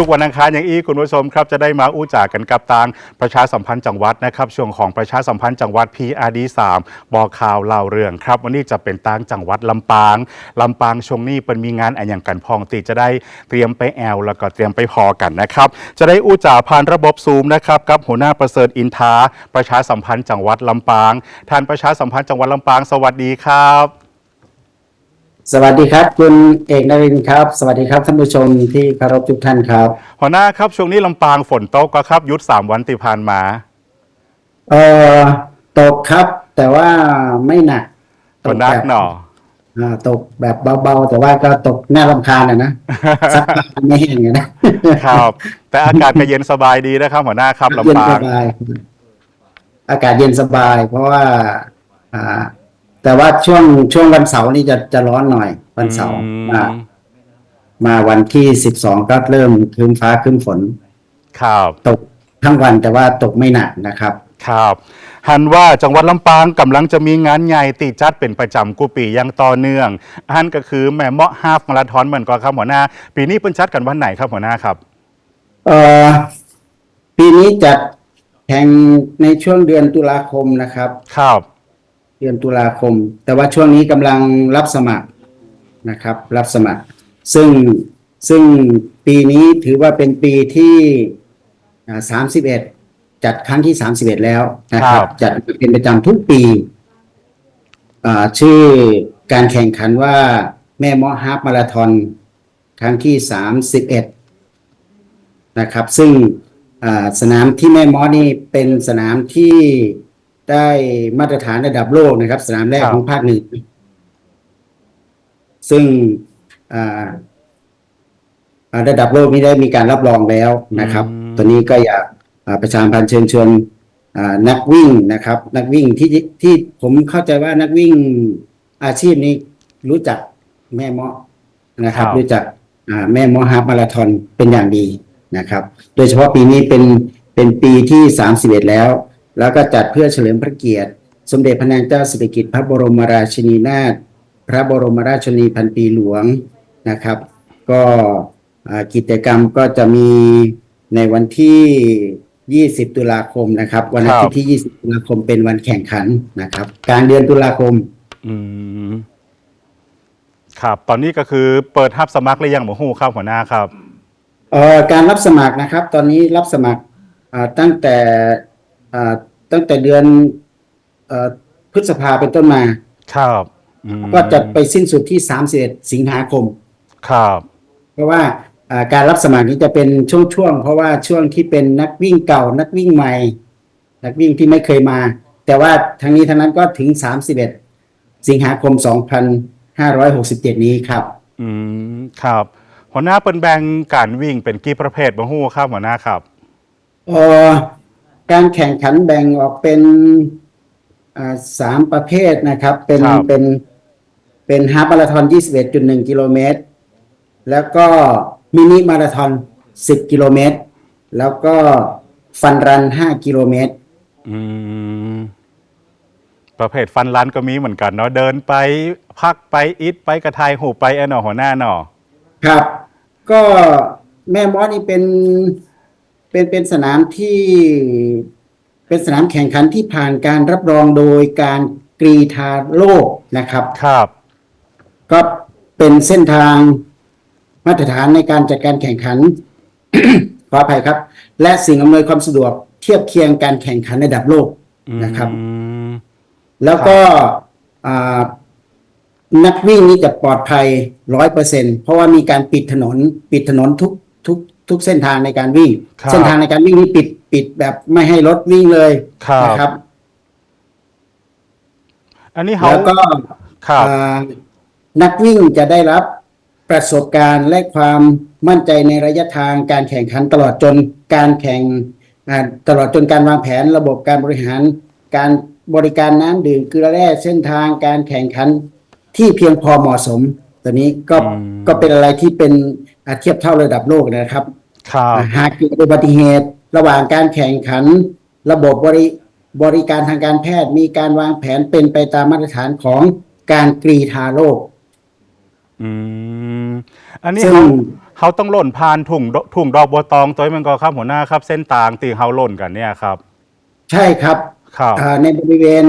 ทุกวันอังคารอย่างอี้คุณผู้ชมครับจะได้มาอู้จากกันกับทางประชาสัมพันธ์จังหวัดนะครับช่วงของประชาสัมพันธ์จังหวัด PRD 3บอกข่าวเล่าเรื่องครับวันนี้จะเป็นตางจังหวัดลำปางลำปางช่วงนี้เป็นมีงานอันอย่างกันพองติจะได้เตรียมไปแอลแล้วก็เตรียมไปพอกันนะครับจะได้อู้จ่าผ่านระบบซูมนะครับกับหัวหน้าประเสริฐอินทาประชาสัมพันธ์จังหวัดลำปางท่านประชาสัมพันธ์จังหวัดลำปางสวัสดีครับ สวัสดีครับ คุณเอกนรินทร์ครับ สวัสดีครับท่านผู้ชมที่เคารพทุกท่านครับ หัวหน้าครับช่วงนี้ลำปางฝนตกก็ครับหยุดสามวันติผ่านมา เอ่อตกครับ แต่ว่าไม่หนักก็นักแบบหน่ออ่าตกแบบเบาๆ แต่ว่าก็ตกน่ารำคาญอะนะสักพักไม่แห้งอะนะครับ แต่อากาศก็เย็นสบายดีนะครับ หัวหน้าครับเย็นลำปาสงบาย อากาศเย็นสบาย เพราะว่า อ่า แต่ว่าช่วงช่วงวันเสาร์นี่จะจะร้อนหน่อย วันเสาร์อืมมามาวันที่สิบสองก็เริ่มครึ้มฟ้าครึ้มฝน ครับ ตกทั้งวันแต่ว่าตกไม่หนักนะครับ ครับหันว่าจังหวัดลำปางกำลังจะมีงานใหญ่ตีจัดเป็นประจำกุปีอยังต่อเนื่องอันก็คือแม่เมาะฮาฟมาราธอนเหมือนกันครับหัวหน้า ปีนี้เป็นจัดกันวันไหนครับหัวหน้าครับ เอ่อปีนี้จัดแข่งในช่วงเดือนตุลาคมนะครับ ครับ เดือนตุลาคม แต่ว่าช่วงนี้กำลังรับสมัครนะครับ รับสมัคร ซึ่งซึ่งปีนี้ถือว่าเป็นปีที่สามสิบเอ็ดจัดครั้งที่สามสิบเอ็ดแล้วนะครับ จัดเป็นประจำทุกปีอ่าชื่อการแข่งขันว่าแม่เมาะฮาฟมาราธอนครั้งที่สามสิบเอ็ดนะครับ ซึ่งอ่าสนามที่แม่เมาะนี่เป็นสนามที่ ได้มาตรฐานระดับโลกนะครับ สนามแรกครับของภาคหนึ่งซึ่งอ่าอ่าระดับโลกนี้ได้มีการรับรองแล้วนะครับ ตัวนี้ก็อยากอ่าประชาสัมพันธ์เชิญชวนอ่านักวิ่งนะครับ นักวิ่งที่ที่ผมเข้าใจว่านักวิ่งอาชีพนี้รู้จักแม่เมาะนะครับครับรู้จักอ่าแม่เมาะฮาล์ฟมาราธอนเป็นอย่างดีนะครับ โดยเฉพาะปีนี้เป็นเป็นปีที่31แล้ว แล้วก็จัดเพื่อเฉลิมพระเกียรติ สมเด็จพระนางเจ้าสิริกิติ์พระบรมราชินีนาถพระบรมราชชนีพันปีหลวงนะครับ ก็อ่ากิจกรรมก็จะมีในวันที่ 20 ตุลาคมนะครับ วันอาทิตย์ที่ 20 ตุลาคมเป็นวันแข่งขันนะครับกลางเดือนตุลาคม อืมครับ ตอนนี้ก็คือเปิดฮับสมัครหรือยังหมูฮูครับหัวหน้าครับเอ่อการรับสมัครนะครับ ตอนนี้รับสมัครอ่าตั้งแต่อ่า ตั้งแต่เดือนเอ่อพฤษภาเป็นต้นมา ครับอืมก็จะไปสิ้นสุดที่31สิงหาคม ครับ เพราะว่าอ่าการรับสมัครนี้จะเป็นช่วงๆ เพราะว่าช่วงที่เป็นนักวิ่งเก่านักวิ่งใหม่ นักวิ่งที่ไม่เคยมา แต่ว่าทั้งนี้ทั้งนั้นก็ถึง31สิงหาคม2567นี้ครับ อืม ครับ หัวหน้าเป็นแบ่งการวิ่งเป็นกี่ประเภทหมูฮูครับหัวหน้าครับเอ่อ การแข่งขันแบ่งออกเป็นอ่าสามประเภทนะครับ เป็นครับเป็นเป็นฮาล์ฟมาราธอน21.1 กิโลเมตร แล้วก็มินิมาราธอน10 กิโลเมตร แล้วก็ฟันรัน 5 กิโลเมตรอืมประเภทฟันรันก็มีเหมือนกันเนาะเดินไปพักไปอิดไปกระทายหูไปแอนอหัวหน้าเนาะครับ ก็แม่มอสนี่เป็น เป็นเป็นสนามที่เป็นสนามแข่งขันที่ผ่านการรับรองโดยการกรีธาโลกนะครับ ครับ ก็เป็นเส้นทางมาตรฐานในการจัดการแข่งขัน ขออภัยครับ และสิ่งอำนวยความสะดวกเทียบเคียงการแข่งขันระดับโลกนะครับ อืม แล้วก็อ่านักวิ่งนี่จะปลอดภัยร้อยเปอร์เซ็นเพราะว่ามีการปิดถนน ปิดถนนทุกทุก ทุกเส้นทางในการวิ่ง ครับ เส้นทางในการวิ่งนี่ปิดปิดแบบไม่ให้รถวิ่งเลยครับ นะครับ อันนี้เขาแล้วก็ครับ อ่านักวิ่งจะได้รับประสบการณ์และความมั่นใจในระยะทางการแข่งขันตลอดจนการแข่งอ่าตลอดจนการวางแผนระบบการบริหาร การบริการน้ำดื่มเกลือแร่เส้นทางการแข่งขันที่เพียงพอเหมาะสม ตัวนี้ก็อืม ก็เป็นอะไรที่เป็นอ่า เทียบเท่าระดับโลกนะครับครับหากเกิดอุบัติเหตุ ระหว่างการแข่งขัน ระบบบริบริการทางการแพทย์มีการวางแผนเป็นไปตามมาตรฐานของการกรีธาโลก อืม อันนี้ซึ่ง เขาเขาต้องหล่นผ่านถุงดถุงดอกบัวตองตัวมันก็ครับหัวหน้าครับ เส้นต่างตีเขาหล่นกันเนี่ยครับใช่ครับครับ อ่าในบริเวณ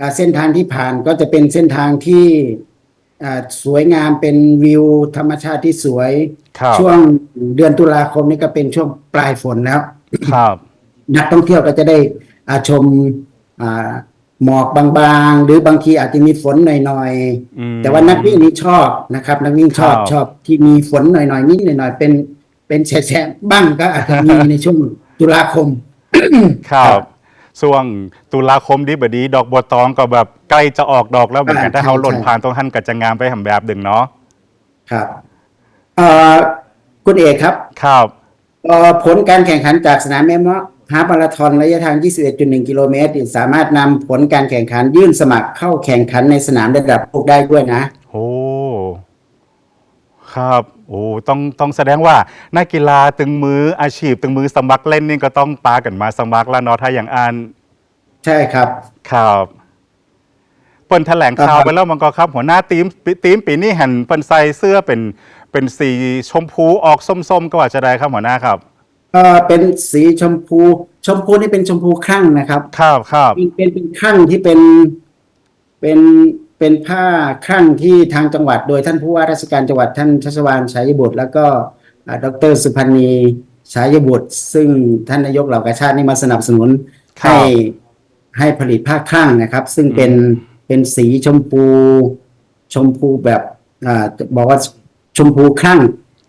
อ่าเส้นทางที่ผ่านก็จะเป็นเส้นทางที่อ่า สวยงามเป็นวิวธรรมชาติที่สวยครับช่วงเดือนตุลาคมนี่ก็เป็นช่วงปลายฝนแล้วครับนักท่องเที่ยวก็จะได้อ่าชมอ่าหมอกบางๆ หรือบางทีอาจจะมีฝนหน่อยอืมๆแต่ว่านักวิ่งนี่ชอบนะครับ นักวิ่งชอบครับชอบที่มีฝนหน่อยๆนิดหน่อยๆเป็นเป็นแฉะๆบ้างก็อาจจะมีในช่วงตุลาคม ครับ ช่วงตุลาคมดีบดีดอกบัวตองก็แบบใกล้จะออกดอกแล้วเหมือนกันอ่าถ้าเขาใช่หล่นใช่ ผ่านตรงหันก็จะงามไปหำแบบดึงเนาะครับเอ่อคุณเอกครับครับเอ่อผลการแข่งขันจากสนามแม่เมาะฮาล์ฟมาราธอนระยะทาง 21.1 กิโลเมตรสามารถนำผลการแข่งขันยื่นสมัครเข้าแข่งขันในสนามระดับโลกได้ด้วยนะ โอ้ครับ โอ้ต้องต้องแสดงว่านักกีฬาตึงมืออาชีพ ตึงมือสมัครเล่นนี่ก็ต้องปากันมาสมัครแล้วเนาะถ้าอย่างอันใช่ครับครับเปิ้นแถลงข่าวครับไปแล้วมันก็ครับ หัวหน้าทีมทีมปีนี้เห็นเปิ้นใส่เสื้อเป็นเป็นสีชมพูออกส้มๆ ก็ว่าจะได้ครับหัวหน้าครับเอ่อเป็นสีชมพู ชมพูนี่เป็นชมพูครั่งนะครับ ครับครับเป็นเป็นเป็นครั่งที่เป็นเป็น เป็นผ้าครั่งที่ทางจังหวัด โดยท่านผู้ว่าราชการจังหวัดท่านชัชวานฉายบุตร แล้วก็อ่าดรสุพันธ์นีฉายบุตร ซึ่งท่านนายกเหล่ากาชาตินี่มาสนับสนุนครับให้ให้ผลิตผ้าครั่งนะครับ ซึ่งเป็นเป็นสีชมพู ชมพูแบบอ่าจะบอกว่าชมพูครั่ง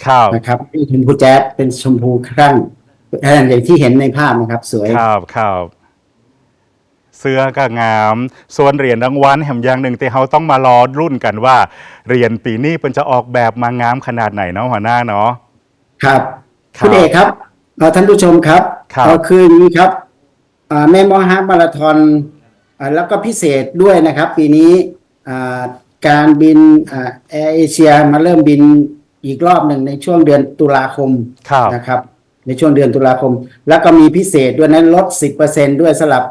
ครับนะครับไม่ใช่ชมพูแจ๊ดเป็นชมพูครั่งอ่าอย่างที่เห็นในภาพนะครับ สวยครับครับ เสื้อก็งาม ส่วนเหรียญรางวัลแหมอย่างหนึ่งที่เขาต้องมารอรุ่นกันว่าเหรียญปีนี้เป็นจะออกแบบมางามขนาดไหนเนาะหัวหน้าเนาะครับครับคุณเอกครับเอ่อท่านผู้ชมครับครับเอ่อคืออย่างนี้ครับอ่าแม่มอฮาร์ฟมาราธอนอ่าแล้วก็พิเศษด้วยนะครับ ปีนี้อ่าการบินแอร์เอเชียมาเริ่มบินอีกรอบหนึ่งในช่วงเดือนตุลาคมครับนะครับ ในช่วงเดือนตุลาคม แล้วก็มีพิเศษด้วยนั้นลด 10%ด้วยสำหรับ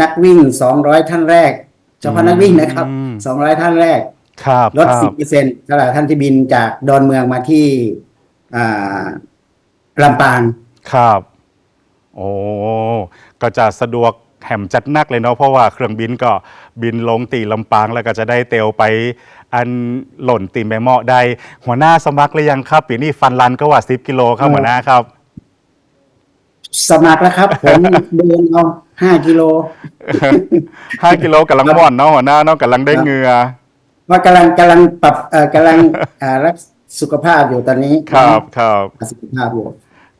นักวิ่ง 200 ท่านแรก เฉพาะนักวิ่งนะครับอืม200 ท่านแรกครับลดครับสิบเปอร์เซ็นต์สำหรับท่านที่บินจากดอนเมืองมาที่อ่าลำปางครับ โอ้ก็จะสะดวกแหมจัดนักเลยเนาะเพราะว่าเครื่องบินก็บินลงตีลำปางแล้วก็จะได้เตลไป อันหล่นตีแม่เมาะได้ หัวหน้าสมัครหรือยังครับ ปีนี้ฟันรันก็ว่า10กิโลครับเออหัวหน้าครับ สมัครแล้วครับ ผมเดินเอาห้ากิโล5กิโลกำลังม่อนเนาะหัวหน้าเนาะกำลังได้เหงือว่ากำลังกำลังปรับเอ่อกำลังอ่ารักสุขภาพอยู่ตอนนี้ ครับครับสุขภาพอยู่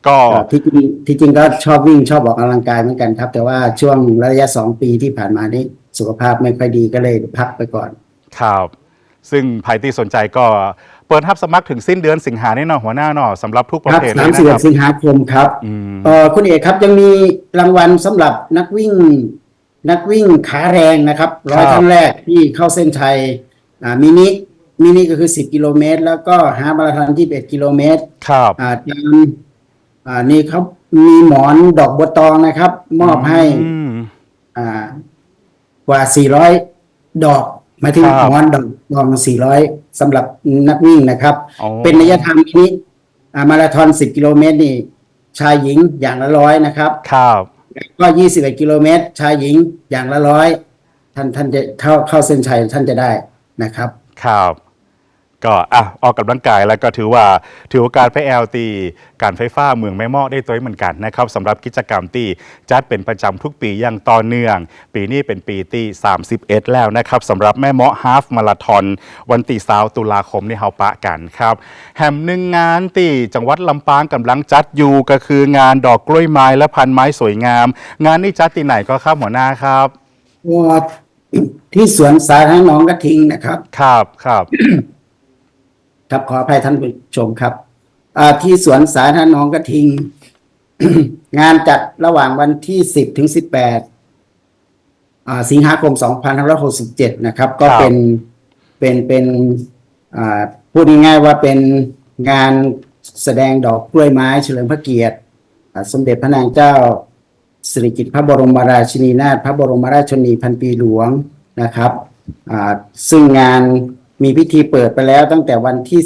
ก็ครับที่จริงที่จริงก็ชอบวิ่งชอบออกกำลังกายเหมือนกันครับ แต่ว่าช่วงระยะสองปีที่ผ่านมานี้สุขภาพไม่ค่อยดีก็เลยพักไปก่อน ครับ ซึ่งใครที่สนใจก็ เปิดรับสมัครถึงสิ้นเดือนสิงหาแน่นอนหัวหน้าเนาะสำหรับทุกประครับเภทเลสายมนะสิบคเอ็รัดบสิงหาคมครับอืมเออคุณเอกครับยังมีรางวัลสำหรับนักวิ่ง นักวิ่งขาแรงนะครับร้อยครับท่านแรกที่เข้าเส้นชัยอ่ามินิมินิก็คือ10กิโลเมตร แล้วก็ฮาล์ฟมาราธอน21กิโลเมตรครับอ่าตามอ่านี่เขามีหมอนดอกบัวตองนะครับ มอบให้อืมอ่ากว่า400ดอก หมายถึงครับหมอนดอกดอก400สำหรับนักวิ่งนะครับ อ๋อ เป็นระยะทางมินิอ่ามาราธอน10กิโลเมตรนี่ ชายหญิงอย่างละร้อยนะครับ ครับ ก็21กิโลเมตร ชายหญิงอย่างละร้อยท่านท่านจะเข้าเข้าเส้นชัยท่านจะได้นะครับ ครับ ก็อะออกกำลังกายแล้วก็ถือว่าถือโอกาสไปแอลตีการไฟฟ้าเมืองแม่เมาะได้ตัวเหมือนกันนะครับสำหรับกิจกรรมที่จัดเป็นประจำทุกปีอย่างต่อเนื่อง ปีนี้เป็นปีที่ 31 แล้วนะครับสำหรับแม่เมาะฮาฟมาราทอนวันที่สาวตุลาคมนี่เฮาปะกันครับแหมหนึ่งงานที่จังหวัดลำปางกำลังจัดอยู่ก็คืองานดอกกล้วยไม้และพันไม้สวยงาม งานนี้จัดที่ไหนก็ครับหัวหน้าครับว่าที่สวนสาธารณะหนองกระทิงนะครับ ครับครับ ครับขออภัยท่านผู้ชมครับอ่าที่สวนสาธารณะหนองกระทิง งานจัดระหว่างวันที่10ถึง18อ่าสิงหาคม2567นะครับ ก็ครับเป็นเป็นเป็นอ่าพูดง่ายๆว่าเป็นงานแสดงดอกกล้วยไม้เฉลิมพระเกียรติอ่าสมเด็จพระนางเจ้าสิริกิติ์พระบรมราชินีนาถพระบรมราชชนนีพันปีหลวงนะครับอ่าซึ่งงาน มีพิธีเปิดไปแล้วตั้งแต่วันที่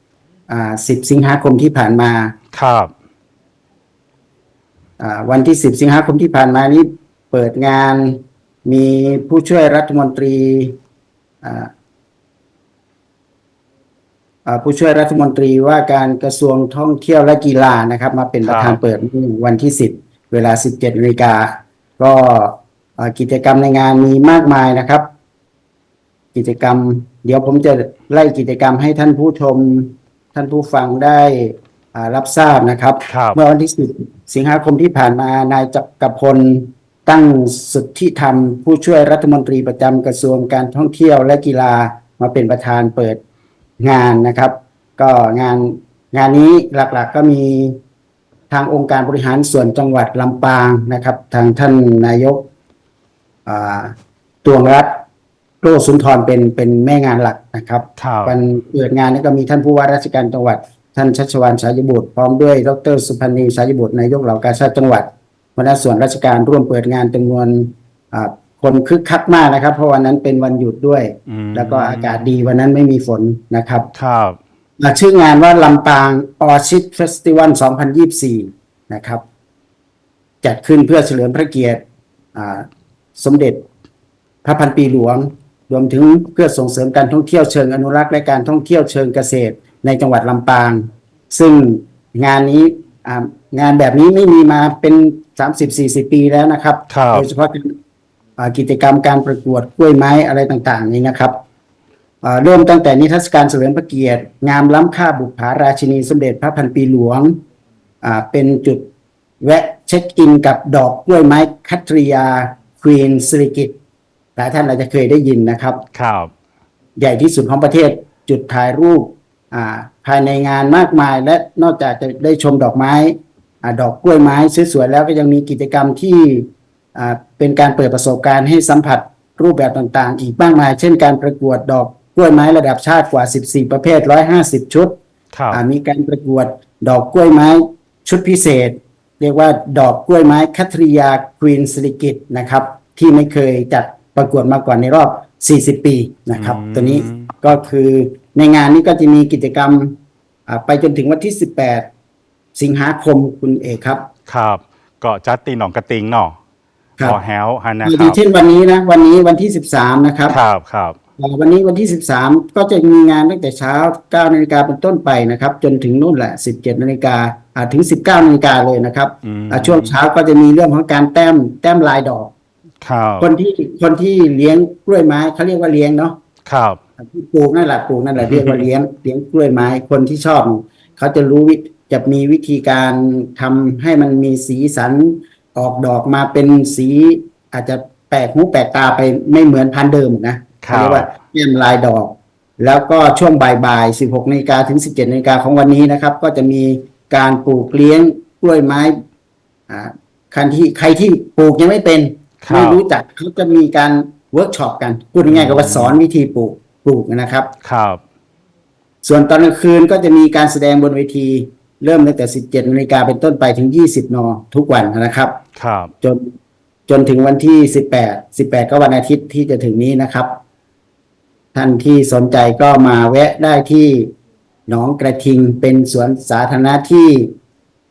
10อ่า10สิงหาคมที่ผ่านมาครับอ่าวันที่10สิงหาคมที่ผ่านมานี้เปิดงานมีผู้ช่วยรัฐมนตรีอ่าอ่าผู้ช่วยรัฐมนตรีว่าการกระทรวงท่องเที่ยวและกีฬานะครับ มาเป็นประธานเปิดวันที่10เวลา17นาฬิกาก็อ่ากิจกรรมในงานมีมากมายนะครับ กิจกรรม เดี๋ยวผมจะไล่กิจกรรมให้ท่านผู้ชม ท่านผู้ฟังได้อ่ารับทราบนะครับครับ เมื่อวันที่10สิงหาคมที่ผ่านมานายจักรพลตั้งสุทธิธรรม ผู้ช่วยรัฐมนตรีประจำกระทรวงการท่องเที่ยวและกีฬามาเป็นประธานเปิดงานนะครับ ก็งานงานนี้หลักๆก็มีทางองค์การบริหารส่วนจังหวัดลำปางนะครับ ทางท่านนายกอ่าตวงรัฐ โรจน์สุนทรเป็นเป็นแม่งานหลักนะครับครับวันเปิดงานนี้ก็มีท่านผู้ว่าราชการจังหวัด ท่านชัชวานสายบุตรพร้อมด้วยดรสุพันธ์นีสายบุตรนายกเหล่ากาชาติจังหวัดหัวหน้าส่วนราชการร่วมเปิดงานจำนวนอ่าคนคึกคักมากนะครับ เพราะวันนั้นเป็นวันหยุดด้วยอืมแล้วก็อากาศดีวันนั้นไม่มีฝนนะครับ ครับอ่าชื่องานว่าลำปางออชิดเฟสติวัล 2024 นะครับ จัดขึ้นเพื่อเฉลิมพระเกียรติอ่าสมเด็จพระพันปีหลวง รวมถึงเพื่อส่งเสริมการท่องเที่ยวเชิงอนุรักษ์และการท่องเที่ยวเชิงเกษตรในจังหวัดลำปาง ซึ่งงานนี้อ่างานแบบนี้ไม่มีมาเป็น 30-40 ปีแล้วนะครับครับโดยเฉพาะอ่ากิจกรรมการประกวดกล้วยไม้อะไรต่างๆ นี้นะครับอ่าเริ่มตั้งแต่นิทรรศการเฉลิมพระเกียรติ งามล้ำค่าบุปผาราชินีสมเด็จพระพันปีหลวงอ่าเป็นจุดแวะเช็คอินกับดอกกล้วยไม้คัตริยาควีนสิริกิต หลายท่านอาจจะเคยได้ยินนะครับครับใหญ่ที่สุดของประเทศจุดถ่ายรูปอ่าภายในงานมากมาย และนอกจากจะได้ชมดอกไม้อาดอกกล้วยไม้สวยๆแล้วก็ยังมีกิจกรรมที่อ่าเป็นการเปิดประสบการณ์ให้สัมผัสรูปแบบต่างๆ อีกมากมาย เช่นการประกวดดอกกล้วยไม้ระดับชาติกว่า 14 ประเภท 150 ชุดครับอ่ามีการประกวดดอกกล้วยไม้ชุดพิเศษ เรียกว่าดอกกล้วยไม้คัตริยาควีนสิริกิตนะครับที่ไม่เคยจัด ประกวดมาก่อนในรอบ 40 ปีนะครับ อืม ตัวนี้ก็คือในงานนี้ก็จะมีกิจกรรมอ่าไปจนถึงวันที่ 18 สิงหาคมคุณเอกครับครับ ก็จัดตีหนองกระติงเนาะครับขอแฮวฮันนะอคย่ารังบเช่นวันนี้นะวันนี้วันที่ 13 นะครับ ครับครับอ่าวันนี้วันที่ 13 ก็จะมีงานตั้งแต่เช้า 9 นาฬิกาเป็นต้นไปนะครับ จนถึงนู่นแหละ 17 นาฬิกาอ่าถึง 19 นาฬิกาเลยนะครับอืม อ่าช่วงเช้าก็จะมีเรื่องของการแต้มแต้มลายดอก ครับคนที่คนที่เลี้ยงกล้วยไม้เขาเรียกว่าเลี้ยงเนาะครับที่ปลูกนั่นแหละปลูกนั่นแหละเรียกว่าเลี้ยงเลี้ยงกล้วยไม้คนที่ชอบเขาจะรู้วิจะมีวิธีการทำให้มันมีสีสันออกดอกมาเป็นสี อาจจะแปลกหูแปลกตาไปไม่เหมือนพันธุ์เดิมนะครัเขาบเรียกว่าเลี่ยมลายดอก แล้วก็ช่วงบ่ายๆ16นาฬิกาถึง 17นาฬิกาของวันนี้นะครับ ก็จะมีการปลูกเลี้ยงกล้วยไม้อ่าคันที่ใครที่ปลูกยังไม่เป็นครับ ไม่รู้จักเขาจะมีการเวิร์กช็อปกันพูดง่ายๆกับว่าสอนวิธีปลูกปลูกนะครับ ครับ ส่วนตอนกลางคืนก็จะมีการแสดงบนเวที เริ่มตั้งแต่ 17นาฬิกาเป็นต้นไปถึง 20 น ทุกวันนะครับ ครับ จนจนถึงวันที่ 18 18 ก็วันอาทิตย์ที่จะถึงนี้นะครับ ท่านที่สนใจก็มาแวะได้ที่หนองกระทิงเป็นสวนสาธารณะที่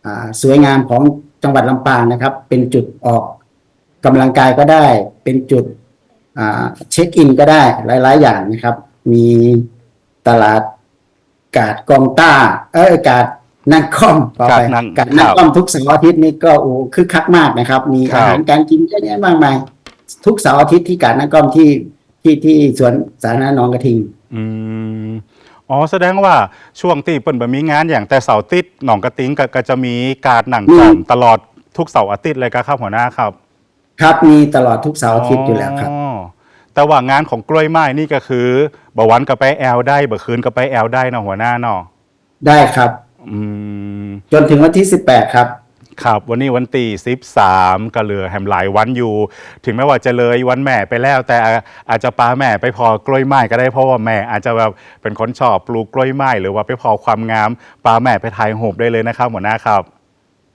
อ่าสวยงามของจังหวัดลำปางนะครับ เป็นจุดออก กำลังกายก็ได้เป็นจุดอ่าเช็คอินก็ได้หลาย ๆ อย่างนะครับ มีตลาดกาดกองต้า เออกาดนั่งค่อมต่อไปกาดนั่งกาดนั่งครับค่อมทุกเสาร์อาทิตย์นี่ก็โอ้คึกคักมากนะครับ มีครับอาหารการกินเยอะแยะมากมายทุกเสาร์อาทิตย์ที่กาดนั่งค่อมที่ที่ที่สวนสาธารณะหนองกระทิง อืมอ๋อแสดงว่าช่วงที่เปิ่นบ่มีงานอย่างแต่เสาร์อาติดหนองกระติงก็ก็จะมีการหนังมีกล่อมตลอดทุกเสาร์อาทิตย์เลยครับหัวหน้าครับ ครับมีตลอดทุกเสาร์อาทิตย์อยู่แล้วครับอ๋อแต่ว่างานของกล้วยไม้นี่ก็คือบวันก็ไปแอลได้บ่คืนก็ไปแอลได้เนาะหัวหน้าเนาะได้ครับ อืม จนถึงวันที่ 18 ครับ ครับ วันนี้วันตีสิบสามก็เหลือแหมหลายวันอยู่ ถึงแม้ว่าจะเลยวันแม่ไปแล้ว แต่อาจจะปาแม่ไปพอกล้วยไม้ก็ได้เพราะว่าแม่อาจจะแบบเป็นคนชอบปลูกกล้วยไม้หรือว่าไปพอความงามปาแม่ไปถ่ายหูปได้เลยนะครับหัวหน้าครับ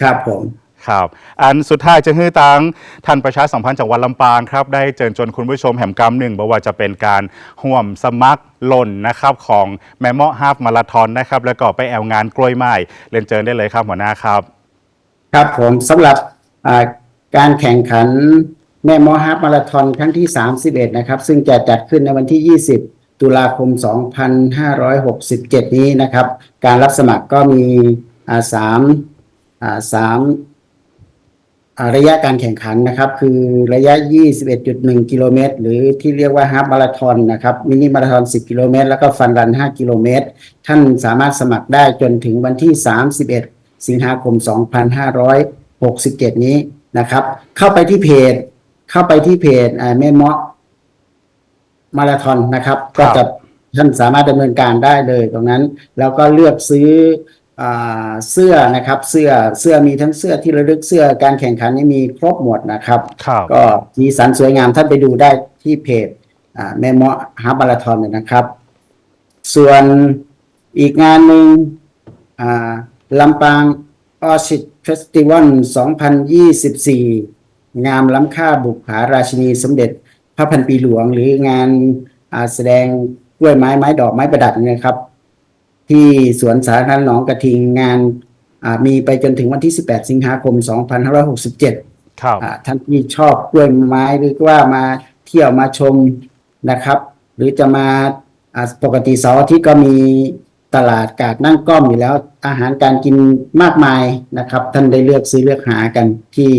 ครับผม ครับ อันสุดท้ายจะฮื้อตังท่านประชาสัมพันธ์จังหวัดลำปางครับได้เชิญชวนคุณผู้ชมแห่มกำหนึ่งบอกว่าจะเป็นการห่วมสมัครหล่นนะครับของแมมเมาะฮาฟมาราทอนนะครับ แล้วก็ไปแอลงานกล้วยไม้เรียนเชิญได้เลยครับหัวหน้าครับ ครับผมสำหรับการแข่งขันแม่มอฮาฟมาราธอนครั้งที่ 31 นะครับ ซึ่งจะจัดขึ้นในวันที่ 20 ตุลาคม 2567 นี้นะครับ การรับสมัครก็มีสามสาม ระยะการแข่งขันนะครับ คือระยะ 21.1 กิโลเมตร หรือที่เรียกว่าฮาล์ฟมาราธอนนะครับ มินิมาราธอน 10 กิโลเมตร แล้วก็ฟันรัน 5 กิโลเมตร ท่านสามารถสมัครได้จนถึงวันที่ 31 สิงหาคม 2567 นี้นะครับ เข้าไปที่เพจ เข้าไปที่เพจอ่าแม่เมาะมาราธอนนะครับครัก็บจะท่านสามารถดำเนินการได้เลยตรงนั้น แล้วก็เลือกซื้ออา เสื้อนะครับเสื้อเสื้อมีทั้งเสื้อที่ระลึกเสื้อการแข่งขันนี่มีครบหมดนะครับครับก็สีสันสวยงามท่านไปดูได้ที่เพจอ่าแม่เมาะฮาร์บมาราทอนเลยนะครับ ส่วนอีกงานหนึ่งอ่าลำปางออชิดเฟสติวัล 2024 งามล้ำค่าบุกผาราชินีสมเด็จพระพันปีหลวงหรืองานอ่าแสดงกล้วยไม้ไม้ดอกไม้ประดับเนะครับ ที่สวนสาธารณะหนองกระทิงงานอ่ามีไปจนถึงวันที่ 18 สิงหาคม 2567ครับอ่าท่านที่ชอบกล้วยไม้หรือว่ามาเที่ยวมาชมนะครับ หรือจะมาอ่าปกติเสาร์อาทิตย์ก็มีตลาดกาดนั่งก้อมอยู่แล้ว อาหารการกินมากมายนะครับ ท่านได้เลือกซื้อเลือกหากันที่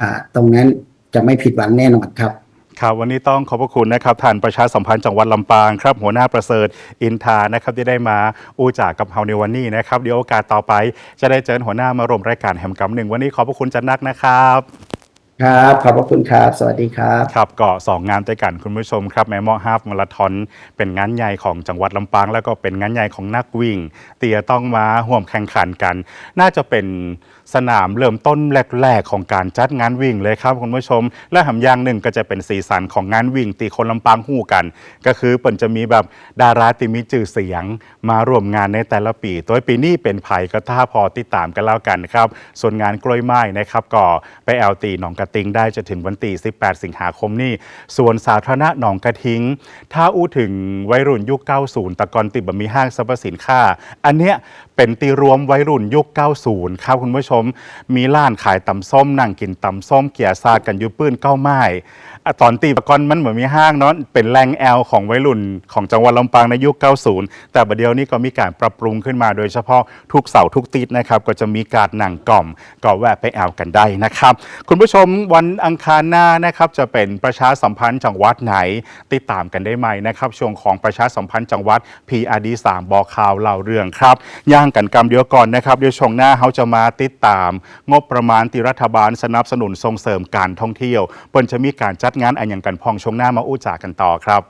อ่าตรงนั้นจะไม่ผิดหวังแน่นอนครับ ครับวันนี้ต้องขอบพระคุณนะครับท่านประชาสัมพันธ์จังหวัดลำปางครับหัวหน้าประเสริฐอินทานะครับที่ได้มาอู้จากกับเฮาในวันนี้นะครับเดี๋ยวโอกาสต่อไปจะได้เจอหัวหน้ามารวมรายการแหมกำหนึ่งวันนี้ขอบพระคุณจันนักนะครับครับ ขอบพระคุณครับ สวัสดีครับ ครับก็สองงานด้วยกันคุณผู้ชมครับแมมอฮาฟมาราทอนเป็นงานใหญ่ของจังหวัดลำปาง แล้วก็เป็นงานใหญ่ของนักวิ่งเตียต้องมาห่วมแข่งขันกัน น่าจะเป็นสนามเริ่มต้นแรก ๆ ของการจัดงานวิ่งเลยครับคุณผู้ชม และหำยางหนึ่งก็จะเป็นสีสันของงานวิ่งตีคนลำปางหู้กัน ก็คือเปิ่นจะมีแบบดาราที่มีชื่อเสียง มาร่วมงานในแต่ละปี ตัวปีนี้เป็นไผ่ก็ถ้าพอติดตามกันแล้วกันครับ ส่วนงานกล้วยไม้นะครับก็ไปแอลตีหนองกระติงได้จะถึงวันที่18 สิงหาคมนี้ ส่วนสาธารณะหนองกระทิง ถ้าอู้ถึงวัยรุ่นยุค 90 ตะกอนติดบะมีห้างสรรพสินค้า อันเนี้ยเป็นตีรวมวัยรุ่นยุค 90 ครับคุณผู้ชมมีร้านขายตำส้มนั่งกินตำส้มเกียร์ซาดกันอยู่ปื้นเก้าไม้ อะตอนตีตะกอนมันเหมือนมีห้างเนาะเป็นแรงแอลของวัยรุ่นของจังหวัดลำปางในยุค 90 แต่บัดเดียวนี้ก็มีการปรับปรุงขึ้นมาโดยเฉพาะทุกเสาร์ทุกติดนะครับ ก็จะมีการหนังกล่อม ก็แวะไปแอลกันได้นะครับ คุณผู้ชมวันอังคารหน้านะครับจะเป็นประชาสัมพันธ์จังหวัดไหน ติดตามกันได้ไหมนะครับช่วงของประชาสัมพันธ์จังหวัด PRD 3บอกข่าวเล่าเรื่องครับย่างกันกรรมเดียวก่อนนะครับเดี๋ยวช่วงหน้าเขาจะมาติดตาม งบประมาณที่รัฐบาลสนับสนุนส่งเสริมการท่องเที่ยวเปิ้นจะมีการจัดงานอันยังกันพองชงหน้ามาอู้จากันต่อครับ